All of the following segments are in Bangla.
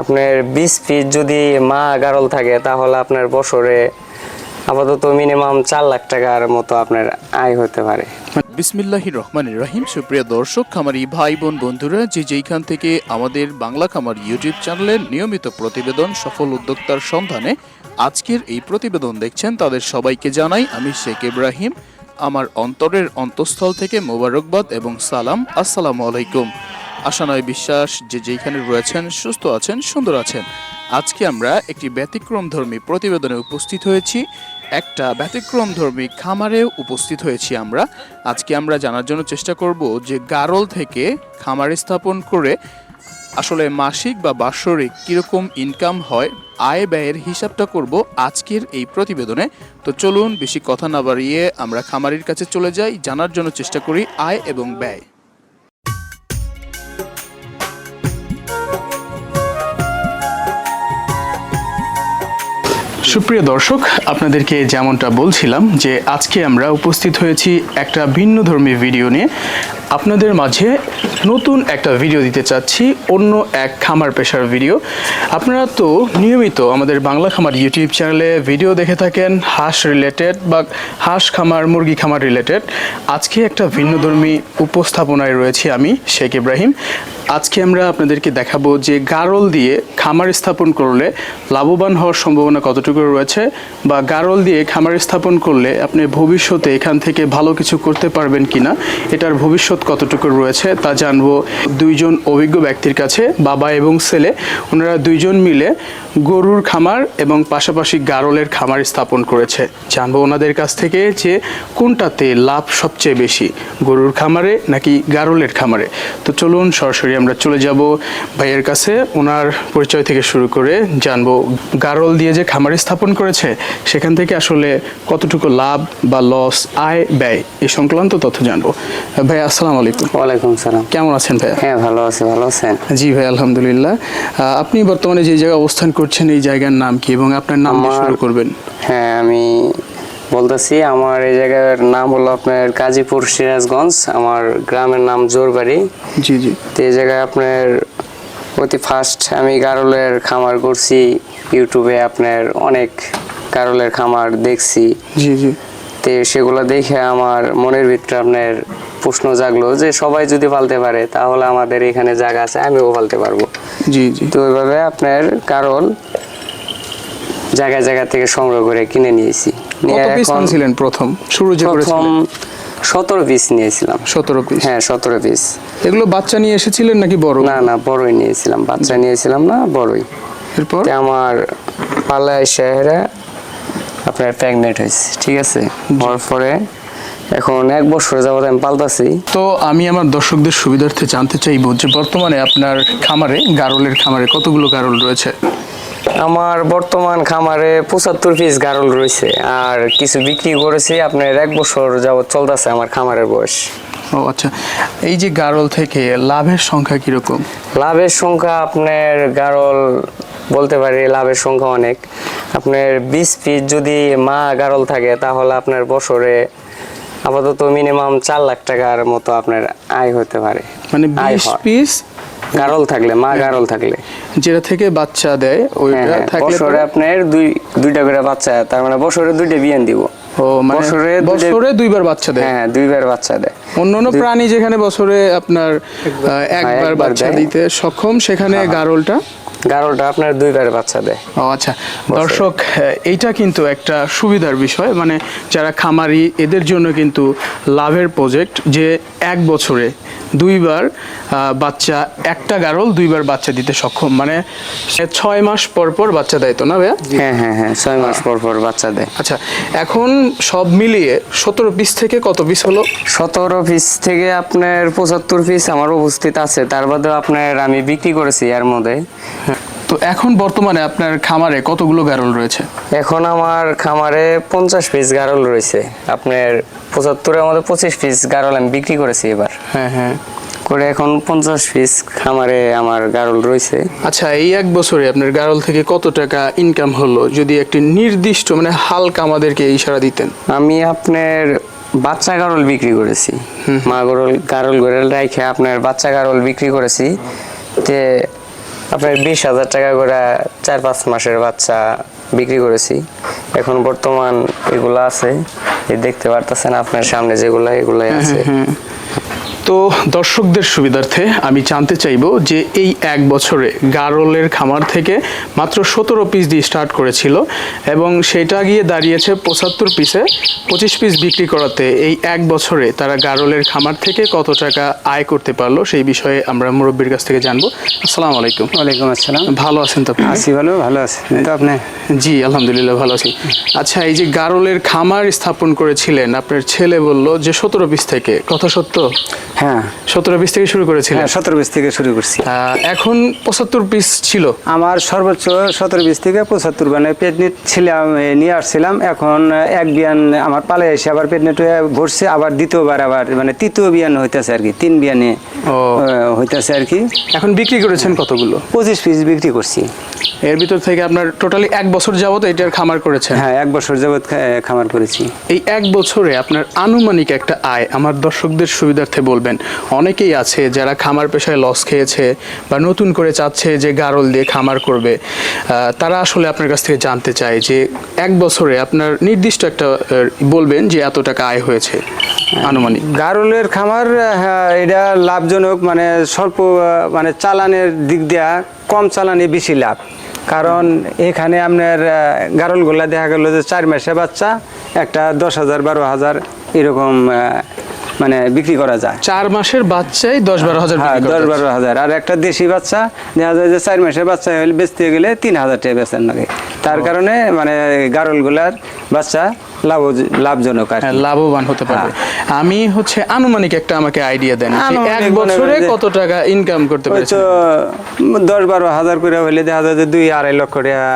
আপনার বিশ পিস যদি মা গারল থাকে, তাহলে আপনার বছরে আপাতত মিনিমাম চার লাখ টাকার মতো আপনার আয় হতে পারে। বিসমিল্লাহ রহমান রহিম। সুপ্রিয় দর্শক, খামারি ভাই, বোন, বন্ধুরা, যে যেইখান থেকে আমাদের বাংলা খামার ইউটিউব চ্যানেলের নিয়মিত প্রতিবেদন, সফল উদ্যোক্তার সন্ধানে আজকের এই প্রতিবেদন দেখছেন, তাদের সবাইকে জানাই আমি শেখ ইব্রাহিম। আমার অন্তরের অন্তঃস্থল থেকে মোবারকবাদ এবং সালাম। আসসালামু আলাইকুম। আশা নয় বিশ্বাস, যে যেইখানে রয়েছেন, সুস্থ আছেন, সুন্দর আছেন। আজকে আমরা একটি ব্যতিক্রমধর্মী প্রতিবেদনে উপস্থিত হয়েছি। একটা ব্যতিক্রমধর্মী খামারে উপস্থিত হয়েছি আমরা। আজকে আমরা জানার জন্য চেষ্টা করব যে গারল থেকে খামার স্থাপন করে আসলে মাসিক বা বাৎসরিক কীরকম ইনকাম হয়, আয় ব্যয়ের হিসাবটা করব আজকের এই প্রতিবেদনে। তো চলুন, বেশি কথা না বাড়িয়ে আমরা খামারির কাছে চলে যাই, জানার জন্য চেষ্টা করি আয় এবং ব্যয়। সুপ্রিয় দর্শক, আপনাদেরকে যেমনটা বলছিলাম যে আজকে আমরা উপস্থিত হয়েছি একটা ভিন্ন ধর্মী ভিডিও নিয়ে। আপনাদের মাঝে নতুন একটা ভিডিও দিতে চাচ্ছি, অন্য এক খামার পেশার ভিডিও। আপনারা তো নিয়মিত আমাদের বাংলা খামার ইউটিউব চ্যানেলে ভিডিও দেখে থাকেন, হাঁস রিলেটেড বা হাঁস খামার, মুরগি খামার রিলেটেড আজকে একটা ভিন্নধর্মী উপস্থাপনায় রয়েছি আমি শেখ ইব্রাহিম। আজকে আমরা আপনাদেরকে দেখাবো যে গারল দিয়ে খামার স্থাপন করলে লাভবান হওয়ার সম্ভাবনা কতটুকু রয়েছে বা গারল দিয়ে খামার স্থাপন করলে আপনি ভবিষ্যতে এখান থেকে ভালো কিছু করতে পারবেন কিনা, এটার ভবিষ্যৎ কতটুকু রয়েছে তা জানব দুইজন অভিজ্ঞ ব্যক্তির কাছে, বাবা এবং ছেলে। ওনারা দুইজন মিলে গরুর খামার এবং পাশাপাশি গারলের খামার স্থাপন করেছে। জানব ওনাদের কাছ থেকে যে কোনটাতে লাভ সবচেয়ে বেশি, গরুর খামারে নাকি গারলের খামারে। তো চলুন সরাসরি আমরা চলে যাব ভাইয়ের কাছে। ওনার পরিচয় থেকে শুরু করে জানব গারল দিয়ে যে খামার স্থাপন করেছে সেখান থেকে আসলে কতটুকু লাভ বা লস আয় ব্যয় এই সংক্রান্ত তথ্য জানব। ভাই আসসালাম আলাইকুম। ওয়ালাইকুম সালাম। কেমন আছেন ভাইয়া? হ্যাঁ ভালো আছে ভালো আছেন? জি ভাই আলহামদুলিল্লাহ। আপনি বর্তমানে যে জায়গায় অবস্থান করছেন এই জায়গার নাম কি এবং আপনার নাম দিয়ে শুরু করবেন। হ্যাঁ আমি বলতেছি আমার এই জায়গার নাম হলো আপনার কাজীপুর সিরাজগঞ্জ আমার গ্রামের নাম জোরবাড়ি। জি জি। তো এই জায়গায় আপনার অতি ফার্স্ট আমি গারলের খামার করছি ইউটিউবে আপনার অনেক গারলের খামার দেখছি। জি জি। তো সেগুলো দেখে আমার মনের ভিতরে আপনার প্রশ্ন জাগলো যে সবাই যদি পালতে পারে তাহলে আমাদের এখানে জায়গা আছে আমিও পালতে পারব। জি জি। তো ওইভাবে আপনার কারণ জায়গায় জায়গা থেকে সংগ্রহ করে কিনে নিয়েছি। নিয়ে কত পিস এখন প্রথম? শুরু যে করেছিলেন? সতেরো পিস নিয়েছিলাম। সতেরো পিস হ্যাঁ সতেরো পিস এগুলো বাচ্চা নিয়ে এসেছিলেন নাকি বড়? না না বড়ই নিয়েছিলাম। বাচ্চা নিয়েছিলাম না বড়ই। এরপর? আমার পাল্লায় শহরে আপনার প্রেগনেন্ট হয়েছে ঠিক আছে? হওয়ার পরে এখন এক বছর যাবত আমি পাল্টাছি তো আমি আমার দর্শকদের সুবিধার্থে জানতে চাইব যে বর্তমানে আপনার খামারে গারলের খামারে কতগুলো গারল রয়েছে? আমার বর্তমান খামারে পঁচাত্তর পিস গারল রয়েছে আর কিছু বিক্রি করেছি আপনার এক বছর যাবত চলতেছে আমার খামারের বয়স। ও আচ্ছা। এই যে গারল থেকে লাভের সংখ্যা কীরকম? লাভের সংখ্যা আপনার গারল বলতে পারি লাভের সংখ্যা অনেক। আপনার বিশ পিস যদি মা গারল থাকে তাহলে আপনার বছরে আপাতত মিনিমাম চার লাখ টাকার মতো আপনার আয় হতে পারে। মানে বিশ পিস গারল থাকলে মা গারল থাকলে। যেটা থেকে বাচ্চা দেয় হ্যাঁ, ওইটা হ্যাঁ, থাকলে বছরে আপনার দুই দুইটা করে বাচ্চা তার মানে বছরে দুইটা বিয়ান দিব। ও মানে বছরে বছরে দুইবার বাচ্চা দেয়? হ্যাঁ দুইবার বাচ্চা দেয়। অন্যান্য প্রাণী যেখানে বছরে আপনার একবার একবার বাচ্চা দিতে সক্ষম সেখানে গারলটা গারলটা আপনার দুইবার বাচ্চা দেয়। ও আচ্ছা। দর্শক এইটা কিন্তু একটা সুবিধার বিষয়। মানে যারা খামারি এদের জন্য কিন্তু লাভের প্রজেক্ট যে এক বছরে দুইবার বাচ্চা একটা গারল দুইবার বাচ্চা দিতে সক্ষম। মানে ছয় মাস পর পর বাচ্চা দেয় তো না ভাইয়া? হ্যাঁ হ্যাঁ হ্যাঁ ছয় মাস পর পর বাচ্চা দেয়। আচ্ছা এখন সব মিলিয়ে সতেরো পিস থেকে কত পিস হলো? সতেরো পিস থেকে আপনার পঁচাত্তর পিস আমার উপস্থিত আছে। তার বাদে আপনার আমি বিক্রি করেছি এর মধ্যে। তো এখন বর্তমানে আপনার খামারে কতগুলো গারল রয়েছে? এখন আমার খামারে পঞ্চাশ পিস গারল রয়েছে। আপনার পঁচাত্তরের মধ্যে পঁচিশ পিস গারল আমি বিক্রি করেছি এবার। হ্যাঁ হ্যাঁ। করে এখন পঞ্চাশ পিস খামারে আমার গারল রয়েছে। আচ্ছা এই এক বছরে আপনার গারল থেকে কত টাকা ইনকাম হলো? যদি একটি নির্দিষ্ট মানে হালকা আমাদেরকে ইশারা দিতেন। আমি আপনার বাচ্চা গারল বিক্রি করেছি। মা গরল গারল গরল রাইখে আপনার বাচ্চা গারল বিক্রি করেছি। তে আপনার বিশ হাজার টাকা করে চার পাঁচ মাসের বাচ্চা বিক্রি করেছি। এখন বর্তমান এগুলো আছে। দেখতে পারতেছেন আপনার সামনে যেগুলো এগুলাই আছে। তো দর্শকদের সুবিধার্থে আমি জানতে চাইব যে এই এক বছরে গারলের খামার থেকে মাত্র সতেরো পিস দিয়ে স্টার্ট করেছিল এবং সেটা গিয়ে দাঁড়িয়েছে পঁচাত্তর পিসে পঁচিশ পিস বিক্রি করাতে। এই এক বছরে তারা গারলের খামার থেকে কত টাকা আয় করতে পারল সেই বিষয়ে আমরা মুরব্বীর কাছ থেকে জানব। আসসালামু আলাইকুম। ওয়ালাইকুম আসসালাম। ভালো আছেন তো আপনি? আছি ভালো ভালো আছেন তো আপনি? জি আলহামদুলিল্লাহ ভালো আছি। আচ্ছা এই যে গারলের খামার স্থাপন করেছিলেন আপনার ছেলে বলল যে সতেরো পিস থেকে। কথা সত্য? হ্যাঁ। সতেরো পিস থেকে শুরু করেছিলেন? হ্যাঁ সতেরো বিশ থেকে শুরু করছি। এখন পঁচাত্তর পিস ছিল? আমার সর্বোচ্চ সতেরো বিশ থেকে পঁচাত্তর মানে পেটনিট ছিলাম নিয়ে আসছিলাম। এখন এক বিয়ান আমার পালে এসে আবার পেটনিট হয়ে ভরছে আবার দ্বিতীয়বার আবার মানে তৃতীয় বিয়ান হইতেছে আর কি তিন বিয়ানে ও। হইতেছে আর কি। এখন বিক্রি করেছেন কতগুলো? পঁচিশ পিস বিক্রি করছি। এর ভিতর থেকে আপনার টোটালি এক বছর যাবত এটার খামার করেছেন? হ্যাঁ এক বছর যাবৎ খামার করেছি। এই এক বছরে আপনার আনুমানিক একটা আয় আমার দর্শকদের সুবিধার্থে বলবেন। অনেকেই আছে যারা খামার পেশায় লস খেয়েছে বা নতুন করে চাচ্ছে যে গারল দিয়ে খামার করবে। তারা আসলে আপনার কাছ থেকে জানতে চায় যে এক বছরে আপনার নির্দিষ্ট একটা বলবেন যে এত টাকা আয় হয়েছে আনুমানিক। গারলের খামার এটা লাভজনক মানে স্বল্প মানে চালানের দিক দিয়া কম চালানে বেশি লাভ। কারণ এখানে আপনার গারলগুলা দেখা গেল যে চার মাসে বাচ্চা, একটা দশ হাজার, বারো হাজার এরকম মানে বিক্রি করা যায়। চার মাসের বাচ্চাই দশ বারো হাজার হ্যাঁ দশ বারো হাজার। আর একটা দেশি বাচ্চা দেখা যায় যে চার মাসের বাচ্চা হলে বেচতে গেলে তিন হাজার টাকা বেচেন লাগে। তার কারণে মানে গারলগুলার বাচ্চা লাভ লাভজনক আর হ্যাঁ, লাভবান হতে পারবে। আমি হচ্ছে আনুমানিক একটা আমাকে আইডিয়া দেন এক বছরে কত টাকা ইনকাম করতে ওই দশ বারো হাজার করে হইলে দেখা যায় যে দুই আড়াই লক্ষ টাকা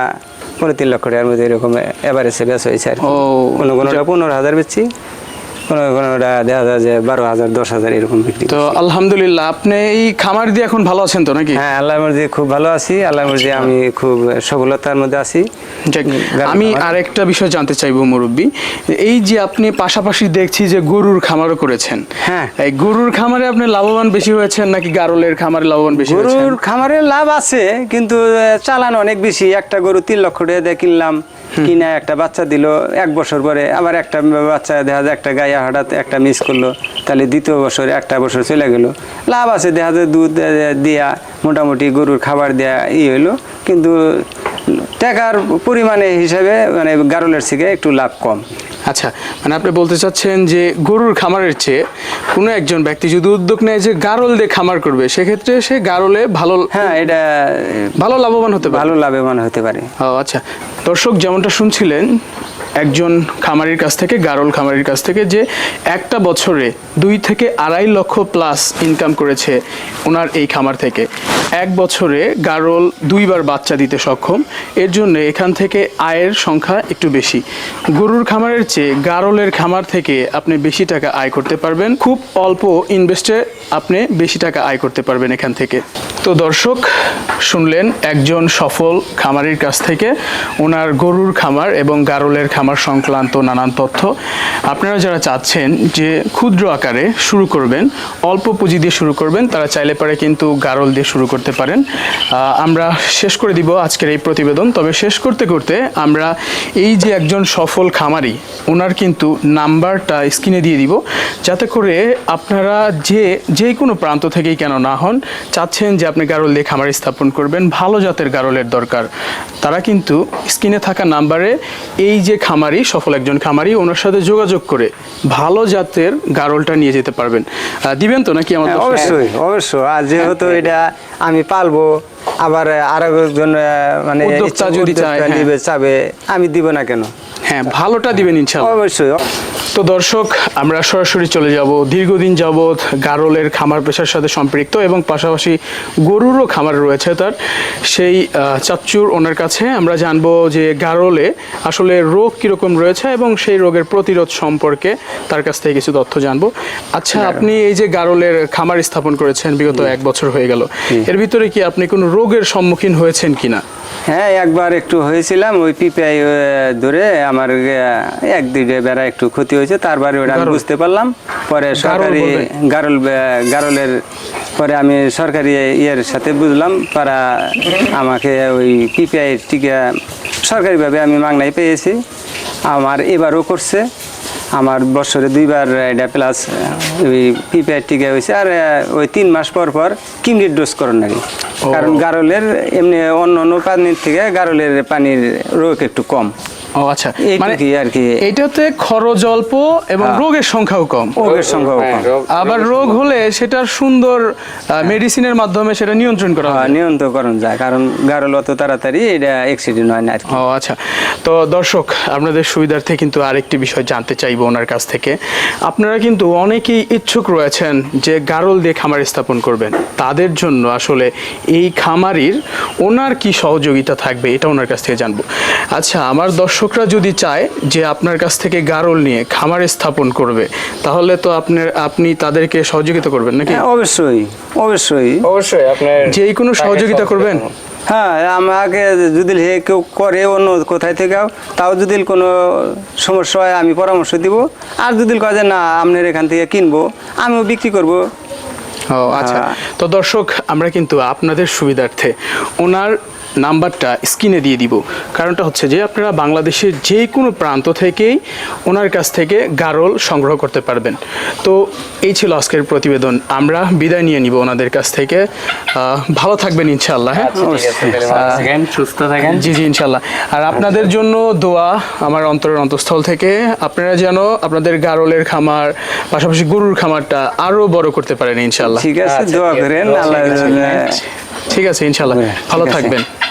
পনেরো তিন লক্ষ টাকার মধ্যে এরকম এভারেজে বেচ হয়েছে আর কোনো কোনোটা পনেরো হাজার বেচছি। দেখা যায় যে বারো হাজার দশ হাজার এরকম বিক্রি তো আলহামদুলিল্লাহ আপনি এই খামার দিয়ে এখন ভালো আছেন তো নাকি? হ্যাঁ আল্লাহ মর্জি খুব ভালো আছি আল্লাহ মর্জি আমি খুব সফলতার মধ্যে আছি। আমি আরেকটা বিষয় জানতে চাইব মুরব্বী এই যে আপনি পাশাপাশি দেখছি যে গরুর খামারও করেছেন। হ্যাঁ। এই গরুর খামারে আপনি লাভবান বেশি হয়েছেন নাকি গারলের খামারে লাভবান বেশি গরুর খামারে লাভ আছে কিন্তু চালান অনেক বেশি। একটা গরু তিন লক্ষ টাকা দিয়ে কিনলাম কিনা একটা বাচ্চা দিল এক বছর পরে আবার একটা বাচ্চা দেখা যায় একটা গায়ে হঠাৎ একটা মিস করল তাহলে দ্বিতীয় বছর একটা বছর চলে গেল। লাভ আছে দেখা যায় দুধ দিয়া মোটামুটি গরুর খাবার দেয়া ই হইল কিন্তু টাকার পরিমাণে হিসাবে মানে গারলের থেকে একটু লাভ কম। আচ্ছা মানে আপনি বলতে চাচ্ছেন যে গরুর খামারের চেয়ে কোনো একজন ব্যক্তি যদি উদ্যোগ নেয় যে গারল দিয়ে খামার করবে সেক্ষেত্রে সে গারলে ভালো হ্যাঁ এটা ভালো লাভবান হতে পারে। ভালো লাভবান হতে পারে। ও আচ্ছা দর্শক যেমনটা শুনছিলেন একজন খামারির কাছ থেকে, গারল খামারির কাছ থেকে যে একটা বছরে দুই থেকে আড়াই লক্ষ প্লাস ইনকাম করেছে ওনার এই খামার থেকে। এক বছরে গারল দুইবার বাচ্চা দিতে সক্ষম। এর জন্য এখান থেকে আয়ের সংখ্যা একটু বেশি। গরুর খামারের চেয়ে গারলের খামার থেকে আপনি বেশি টাকা আয় করতে পারবেন। খুব অল্প ইনভেস্টে আপনি বেশি টাকা আয় করতে পারবেন এখান থেকে। তো দর্শক, শুনলেন একজন সফল খামারির কাছ থেকে ওনার গরুর খামার এবং গারলের খামার। সংক্রান্ত নানান তথ্য। আপনারা যারা চাচ্ছেন যে ক্ষুদ্র আকারে শুরু করবেন, অল্প পুঁজি দিয়ে শুরু করবেন, তারা চাইলে পারে কিন্তু গারল দিয়ে শুরু করতে পারেন। আমরা শেষ করে দিব আজকের এই প্রতিবেদন। তবে শেষ করতে করতে আমরা এই যে একজন সফল খামারি, ওনার কিন্তু নাম্বারটা স্ক্রিনে দিয়ে দিব। যাতে করে আপনারা যে যে কোনো প্রান্ত থেকেই কেন না হন, চাচ্ছেন যে আপনি গারল দিয়ে খামার স্থাপন করবেন, ভালো জাতের গারলের দরকার। তারা কিন্তু স্ক্রিনে থাকা নাম্বারে এই যে খামারি সফল একজন খামারি ওনার সাথে যোগাযোগ করে ভালো জাতের গারলটা নিয়ে যেতে পারবেন। দিবেন তো নাকি আমার হ্যাঁ, অবশ্যই অবশ্যই। আর যেহেতু এটা আমি পালবো আবার আরও একজন মানে উদ্যোক্তা যদি চায়, হ্যাঁ। নিবে চাবে আমি দিব না কেন? হ্যাঁ ভালোটা দিবেন ইনশাল্লাহ অবশ্যই। তো দর্শক আমরা সরাসরি চলে যাব দীর্ঘদিন যাবৎ গারলের খামার পেশার সাথে সম্পৃক্ত এবং পাশাপাশি গরুরও খামার রয়েছে তার। সেই চাচ্চুর ওনার কাছে আমরা জানব যে গারলে আসলে রোগ কীরকম রয়েছে এবং সেই রোগের প্রতিরোধ সম্পর্কে তার কাছ থেকে কিছু তথ্য জানব। আচ্ছা আপনি এই যে গারলের খামার স্থাপন করেছেন বিগত এক বছর হয়ে গেল এর ভিতরে কি আপনি কোনো রোগের সম্মুখীন হয়েছেন কিনা? হ্যাঁ একবার একটু হয়েছিলাম ওই পিপিআই ধরে আমার এক দুইটা বেড়া একটু ক্ষতি হয়েছে তারপরে ওটা আমি বুঝতে পারলাম। পরে সরকারি? গারল গারলের পরে আমি সরকারি ইয়ের সাথে বুঝলাম তারা আমাকে ওই পিপিআই টিকা সরকারিভাবে আমি মাংনাই পেয়েছি। আমার এবারও করছে। আমার বছরে দুইবার এটা প্লাস ওই পিপিআই টিকা হয়েছে। আর ওই তিন মাস পর পর কিমরির ডোজ করেন নাকি। কারণ গারলের এমনি অন্য অন্য পানির থেকে গারলের পানির রোগ একটু কম। ও আচ্ছা। এইটুকুই আর কি। এটাতে খরচ অল্প এবং হ্যাঁ। রোগের সংখ্যাও কম। রোগের সংখ্যাও হ্যাঁ, কম আবার রোগ হলে সেটার সুন্দর মেডিসিনের মাধ্যমে সেটা নিয়ন্ত্রণ করা হ্যাঁ, হয়। নিয়ন্ত্রণ যায় কারণ গারল অত তাড়াতাড়ি এটা অ্যাক্সিডেন্ট হয় না ও আচ্ছা। তো দর্শক আপনাদের সুবিধার্থে কিন্তু আরেকটি বিষয় জানতে চাইব ওনার কাছ থেকে। আপনারা কিন্তু অনেকেই ইচ্ছুক রয়েছেন যে গারল দিয়ে খামার স্থাপন করবেন। তাদের জন্য আসলে এই খামারির ওনার কি সহযোগিতা থাকবে এটা ওনার কাছ থেকে জানব। আচ্ছা আমার দর্শকরা যদি চায় যে আপনার কাছ থেকে গারল নিয়ে খামার স্থাপন করবে তাহলে তো আপনার আপনি তাদেরকে সহযোগিতা করবেন নাকি? হ্যাঁ, অবশ্যই অবশ্যই। অবশ্যই আপনার যে কোনো সহযোগিতা করবেন? হ্যাঁ আমাকে যদি কেউ করে অন্য কোথায় থেকেও তাও যদি কোনো সমস্যা হয় আমি পরামর্শ দিব। আর যদি কয় যে না আপনার এখান থেকে কিনবো আমিও বিক্রি করব। ও আচ্ছা। হ্যাঁ। তো দর্শক আমরা কিন্তু আপনাদের সুবিধার্থে ওনার নাম্বারটা স্ক্রিনে দিয়ে দিব। কারণটা হচ্ছে যে আপনারা বাংলাদেশের যে কোনো প্রান্ত থেকেই ওনার কাছ থেকে গারল সংগ্রহ করতে পারবেন। তো এই ছিল আজকের প্রতিবেদন। আমরা বিদায় নিয়ে নিব ওনাদের কাছ থেকে। ভালো থাকবেন ইনশাল্লাহ হ্যাঁ? আচ্ছা, ঠিক আছে, তাহলে ভালো থাকেন, সুস্থ থাকেন। জি জি ইনশাল্লাহ আর আপনাদের জন্য দোয়া আমার অন্তরের অন্তঃস্থল থেকে। আপনারা যেন আপনাদের গারলের খামার পাশাপাশি গরুর খামারটা আরও বড় করতে পারেন ইনশাল্লাহ ঠিক আছে আচ্ছা, দোয়া করেন আল্লাহ ঠিক আছে। ইনশাল্লাহ হ্যাঁ, ভালো থাকবেন।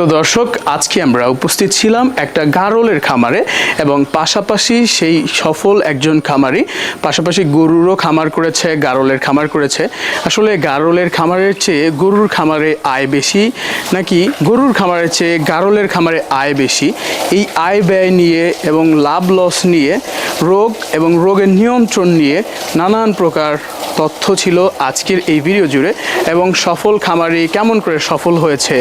তো দর্শক, আজকে আমরা উপস্থিত ছিলাম একটা গারলের খামারে এবং পাশাপাশি সেই সফল একজন খামারি, পাশাপাশি গরুরও খামার করেছে, গারলের খামার করেছে। আসলে গারলের খামারের চেয়ে গরুর খামারে আয় বেশি নাকি গরুর খামারের চেয়ে গারলের খামারে আয় বেশি? এই আয় ব্যয় নিয়ে এবং লাভ লস নিয়ে, রোগ এবং রোগের নিয়ন্ত্রণ নিয়ে নানান প্রকার তথ্য ছিল আজকের এই ভিডিও জুড়ে এবং সফল খামারি কেমন করে সফল হয়েছে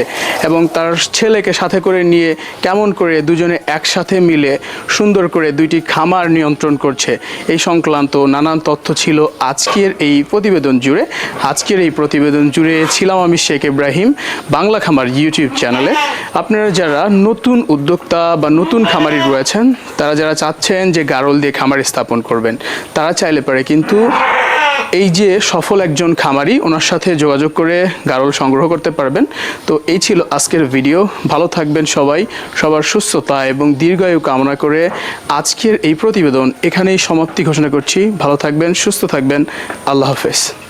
এবং তার ছেলেকে সাথে করে নিয়ে কেমন করে দুজনে একসাথে মিলে সুন্দর করে দুইটি খামার নিয়ন্ত্রণ করছে, এই সংক্রান্ত নানান তথ্য ছিল আজকের এই প্রতিবেদন জুড়ে। আজকের এই প্রতিবেদন জুড়ে ছিলাম আমি শেখ ইব্রাহিম, বাংলা খামার ইউটিউব চ্যানেলে। আপনারা যারা নতুন উদ্যোক্তা বা নতুন খামারি রয়েছেন, তারা যারা চাচ্ছেন যে গারল দিয়ে খামার স্থাপন করবেন, তারা চাইলে পারে কিন্তু এই যে সফল একজন খামারি, ওনার সাথে যোগাযোগ করে গারল সংগ্রহ করতে পারবেন। তো এই ছিল আজকের ভিডিও। ভালো থাকবেন সবাই। সবার সুস্থতা এবং দীর্ঘায়ু কামনা করে আজকের এই প্রতিবেদন এখানেই সমাপ্তি ঘোষণা করছি। ভালো থাকবেন, সুস্থ থাকবেন। আল্লাহ হাফেজ।